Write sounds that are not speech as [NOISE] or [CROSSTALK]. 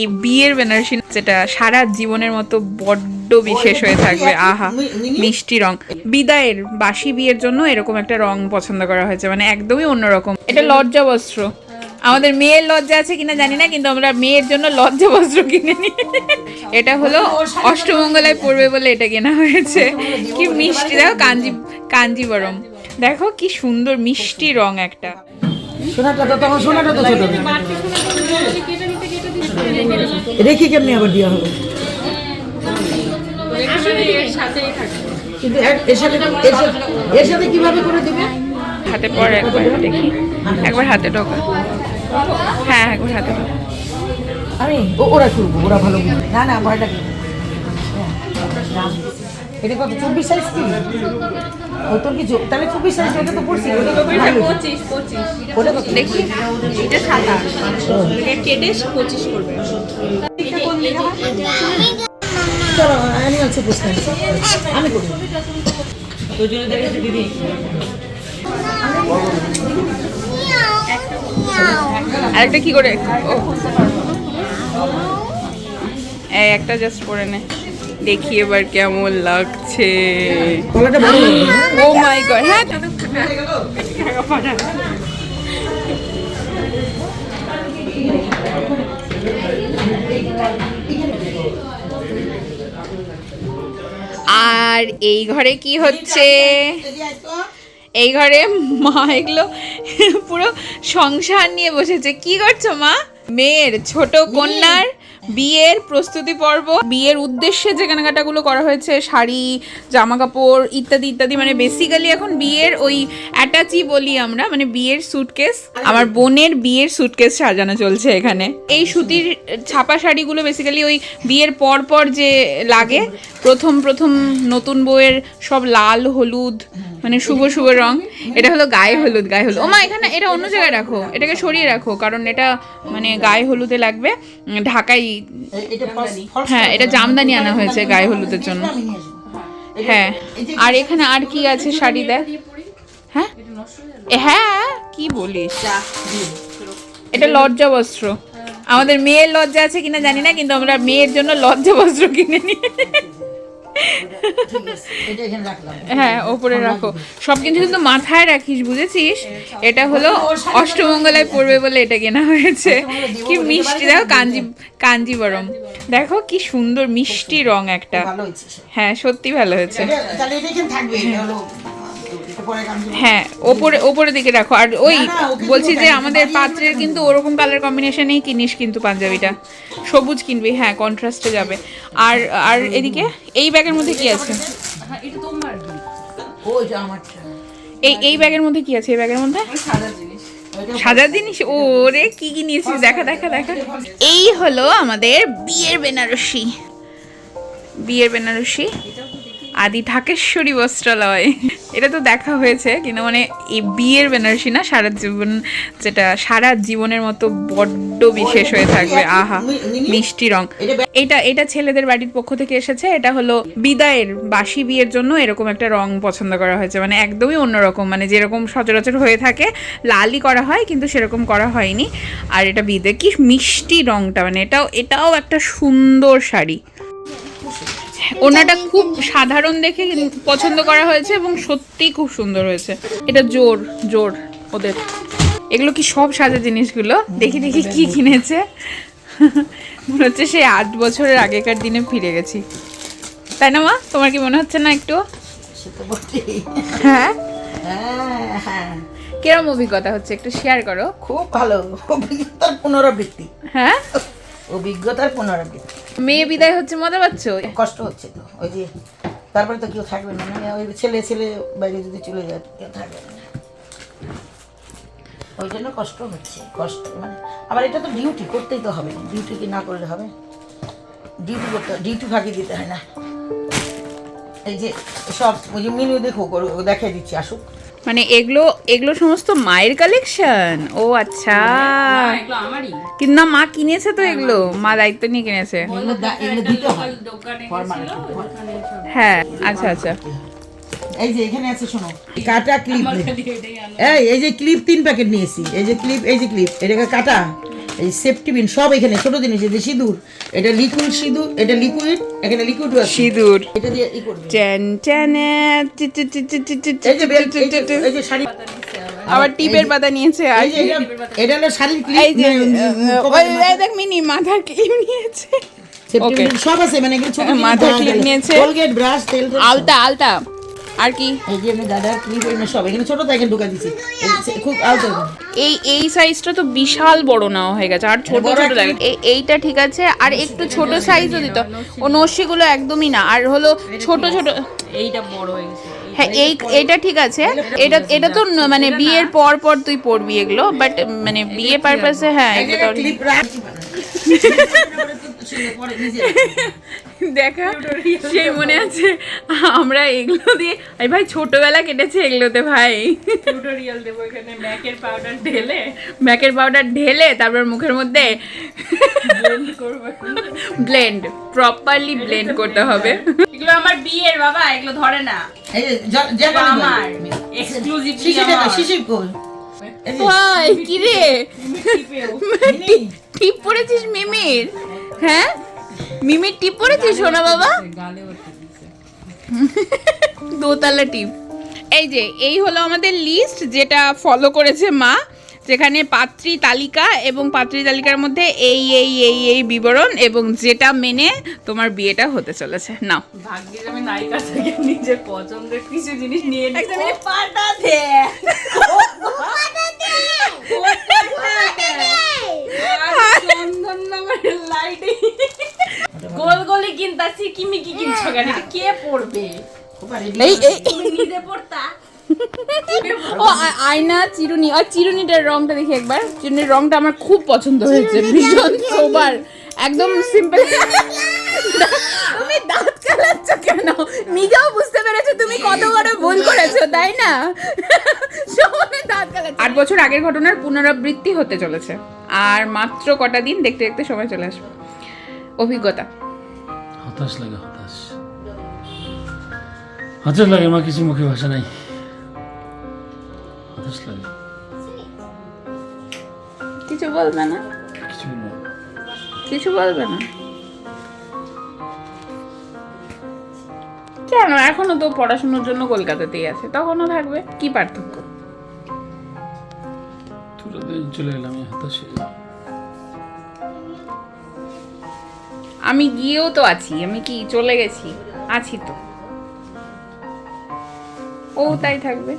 এই বিয়ের বেনারসি যেটা সারা জীবনের মতো বড্ড বিশেষ হয়ে থাকবে। আহা মিষ্টি রং। বিদায়ের বাসি বিয়ের জন্য এরকম একটা রং পছন্দ করা হয়েছে মানে একদমই অন্যরকম। এটা লজ্জা বস্ত্র। আমাদের মেয়ের লজ্জা আছে কিনা জানি না কিন্তু আমরা মেয়ের জন্য লজ্জা বস্ত্র কিনে নিই। এটা হলো অষ্টমঙ্গলায় পড়বে বলে এটা কেনা হয়েছে। কি মিষ্টি দেখো কাঞ্জি কাঞ্জিবরম। দেখো কি সুন্দর মিষ্টি রং একটা। সোনাটা তো তখন সোনাটা তো ছোট। রেখে কেমনি আবার দেওয়া হবে? কিন্তু এর- সাথে এর সাথে- কীভাবে করে দিবে? হাতে পরে একবার দেখি। একবার হাতে ঢোকা। হ্যাঁ একবার হাতে ঢোকা। আমি ওরা করব ওরা ভালো। না না ভয়টা কি এটা কত চব্বিশ সাইজ কি? ও তোর কি তাহলে চব্বিশ সাইজ ওটা তো পড়ছি ওটা কত দেখি এটা কেটে পঁচিশ করবে। চলো আমি হচ্ছে বুঝতে আমি করব আরেকটা কি করে? এই একটা জাস্ট পরে নে। দেখি এবার কেমন লাগছে। ও মাই গড হ্যাঁ। আর এই ঘরে কি হচ্ছে? এই ঘরে মা এগুলো পুরো সংসার নিয়ে বসেছে। কি করছ মা? মেয়ের ছোট কন্যার বিয়ের প্রস্তুতি পর্ব। বিয়ের উদ্দেশ্যে যে কেনাকাটাগুলো করা হয়েছে শাড়ি জামা কাপড় ইত্যাদি ইত্যাদি মানে বেসিক্যালি এখন বিয়ের ওই অ্যাটাচই বলি আমরা মানে বিয়ের সুটকেস আমার বোনের বিয়ের সুটকেস সাজানো চলছে এখানে। এই সুতির ছাপা শাড়িগুলো বেসিক্যালি ওই বিয়ের পর পর যে লাগে প্রথম প্রথম নতুন বউয়ের সব লাল হলুদ মানে শুভ শুভ রং। এটা হলো গায়ে হলুদ গায়ে হলুদ। ও মা এখানে এটা অন্য জায়গায় রাখো এটাকে সরিয়ে রাখো কারণ এটা মানে গায়ে হলুদে লাগবে। ঢাকাই হ্যাঁ এটা জামদানি। আনা হয়েছে গায়ে হলুদের জন্য। হ্যাঁ আর এখানে আর কি আছে শাড়ি দেখ? হ্যাঁ? হ্যাঁ কি বলিস? এটা লজ্জা বস্ত্র। আমাদের মেয়ের লজ্জা আছে কিনা জানি না কিন্তু আমরা মেয়ের জন্য লজ্জা বস্ত্র কিনে নিই। হ্যাঁ ওপরে রাখো। সব কিছু কিন্তু মাথায় রাখিস বুঝেছিস? এটা হলো অষ্টমঙ্গলায় পড়বে বলে এটা কেনা হয়েছে। কি মিষ্টি দেখো কাঞ্জি কাঞ্জিবরম। দেখো কি সুন্দর মিষ্টি রং একটা। হ্যাঁ সত্যি ভালো হয়েছে। থাকবে হ্যাঁ ওপরে ওপরে দিকে রাখো। আর ওই বলছি যে আমাদের পাত্রের কিন্তু ওরকম কালার কম্বিনেশনেই কিনিস কিন্তু পাঞ্জাবিটা। সবুজ কিনবি হ্যাঁ কন্ট্রাস্টে যাবে। আর আর এদিকে এই ব্যাগের মধ্যে কি আছে? হ্যাঁ ও এই এই ব্যাগের মধ্যে কি আছে? এই ব্যাগের মধ্যে? সাদা জিনিস। জিনিস? ওরে কি কি নিয়েছিস দেখা দেখা। দেখা এই হলো আমাদের বিয়ের বেনারসি। বিয়ের বেনারসি। আদি ঢাকেশ্বরী বস্ত্রালয়। এটা তো দেখা হয়েছে, কিন্তু মানে এই বিয়ের বেনারসি না? সারা জীবন যেটা, সারা জীবনের মতো বড্ড বিশেষ হয়ে থাকবে। আহা, মিষ্টি রং। এটা এটা ছেলেদের বাড়ির পক্ষ থেকে এসেছে। এটা হলো বিদায়ের বাসি বিয়ের জন্য এরকম একটা রং পছন্দ করা হয়েছে। মানে একদমই অন্যরকম। মানে যেরকম সচরাচর হয়ে থাকে, লালই করা হয়, কিন্তু সেরকম করা হয়নি। আর এটা বিদে, কি মিষ্টি রংটা। মানে এটাও এটাও একটা সুন্দর শাড়ি। ওনাটা খুব সাধারণ দেখে পছন্দ করা হয়েছে এবং সত্যিই খুব সুন্দর হয়েছে। এটা জোর জোর ওদের। এগুলো কি সব সাজা জিনিসগুলো? দেখি দেখি কি কিনেছে। মনে হচ্ছে সেই আট বছরের আগেকার দিনে ফিরে গেছি। তাই না মা? তোমার কি মনে হচ্ছে না একটু? হ্যাঁ? হ্যাঁ হ্যাঁ কিরম অভিজ্ঞতা হচ্ছে? একটু শেয়ার করো। খুব ভালো। অভিজ্ঞতার পুনরাবৃত্তি। হ্যাঁ? অভিজ্ঞতার পুনরাবৃত্তি। মেয়ে বিদায় হচ্ছে, মজা পাচ্ছ? কষ্ট হচ্ছে তো, ওই যে তারপরে তো কেউ থাকবে না মানে ওই ছেলে ছেলে বাইরে যদি চলে যায়, কেউ থাকবে না। ওই জন্য কষ্ট হচ্ছে, কষ্ট মানে আবার এটা তো ডিউটি করতেই তো হবে ডিউটি কি না করলে হবে? ডিউটি করতে ডিউটি ফাঁকি দিতে হয় না। এই যে সব, ওই যে মেনু দেখো দেখাই দিচ্ছি, আসুক। মানে এগুলো এগুলো সমস্ত মায়ের কালেকশন ও আচ্ছা। কিন্তু না মা কিনেছে তো এগুলো? মা দায়িত্ব নিয়ে কিনেছে। হয়। হ্যাঁ আচ্ছা আচ্ছা। এই যে এখানে আছে শোনো। কাটা ক্লিপ এই এই যে ক্লিপ তিন প্যাকেট নিয়েছি। এই যে ক্লিপ এই যে ক্লিপ এটাকে কাটা। এই সেফটি বিন সব এখানে ছোট জিনিস এই যে সিঁদুর এটা লিকুইড সিঁদুর এটা লিকুইড এখানে লিকুইড আছে। সিঁদুর। এটা দিয়ে ই করবে। টেন টেনে টি টি টি টি টি টি এই যে বেল টি এই টি যে-। এই যে শাড়ি। আবার টিপের পাতা নিয়েছে আর এটা হলো শাড়ির যে ক্লিপ ওই এই দেখ মিনি মাথার ক্লিপ নিয়েছে। সেফটি বিন সব আছে মানে এগুলো ছোট মাথার clip নিয়েছে। কোলগেট ব্রাশ তেল আলতা আলতা। আর কি? এই যে আমি দাদার ক্লিপ এগুলো সব এখানে ছোট তাই ঢুকা দিছি। খুব আলতো। এই এই সাইজটা তো বিশাল বড় নেওয়া হয়ে গেছে আর ছোট ছোট লাগে এই- এইটা ঠিক আছে আর একটু ছোট সাইজও দিত। ও নস্যিগুলো একদমই না আর হলো ছোট ছোট এইটা বড় হয়ে গেছে। হ্যাঁ এই এটা ঠিক আছে এটা এটা তো মানে বিয়ের পর পর তুই পড়বি এগুলো বাট মানে বিয়ে পারপাসে হ্যাঁ এগুলো [LAUGHS] দেখা সেই মনে আছে আমরা এগুলো দিয়ে এই ভাই ছোটবেলা কেটেছে এগুলোতে ভাই। টিউটোরিয়াল দেবো এখানে ম্যাকের পাউডার ঢেলে। ব্যাকের পাউডার ঢেলে তারপর মুখের মধ্যে ব্লেন্ড প্রপারলি ব্লেন্ড করতে হবে। এগুলো আমার বিয়ের বাবা এগুলো ধরে না। আমার শিশির ভাই কি রে? মিনি, টিপ পড়েছিস মিমির? হ্যাঁ মিমির টিপ পড়েছিস সোনা বাবা দোতলা টিপ এই যে এই হলো আমাদের লিস্ট যেটা ফলো করেছে মা যেখানে পাত্রী তালিকা এবং পাত্রী তালিকার মধ্যে এই এই এই এই বিবরণ এবং যেটা মেনে তোমার বিয়েটা হতে চলেছে নাও ভাগ্যিস আমি নায়িকা থেকে নিজের পছন্দের কিছু জিনিস নিয়ে লাইটিং গোল গোলি কিনতাছি কিমিকি কিনছো কেন? কে পড়বে? এই এই নিজে পড়তা? ও আয়না চিরুনি। আর চিরুনিটার রংটা দেখি একবার। চিরুনির রংটা আমার খুব পছন্দ হয়েছে ভীষণ সোবার একদম সিম্পল তুমি দাঁত কালাচ্ছ কেন? নিজেও বুঝতে পেরেছ তুমি কত বড় ভুল করেছ তাই না? আট বছর আগের ঘটনার পুনরাবৃত্তি হতে চলেছে। আর মাত্র কটা দিন দেখতে দেখতে সময় চলে আসবে। অভিজ্ঞতা। হতাশ লাগে হতাশ। হতাশ লাগে মা কিছু মুখে ভাষা নাই। হতাশ লাগে। কিছু বলবে না? কিছু না। কিছু বলবে না? কেন? এখনও তো পড়াশোনার জন্য কলকাতাতেই আছে। তখনও থাকবে? কি পার্থক্য? চলে হতাশ আমি গিয়েও তো আছি, আমি কি চলে গেছি? আছি তো। ও তাই থাকবে।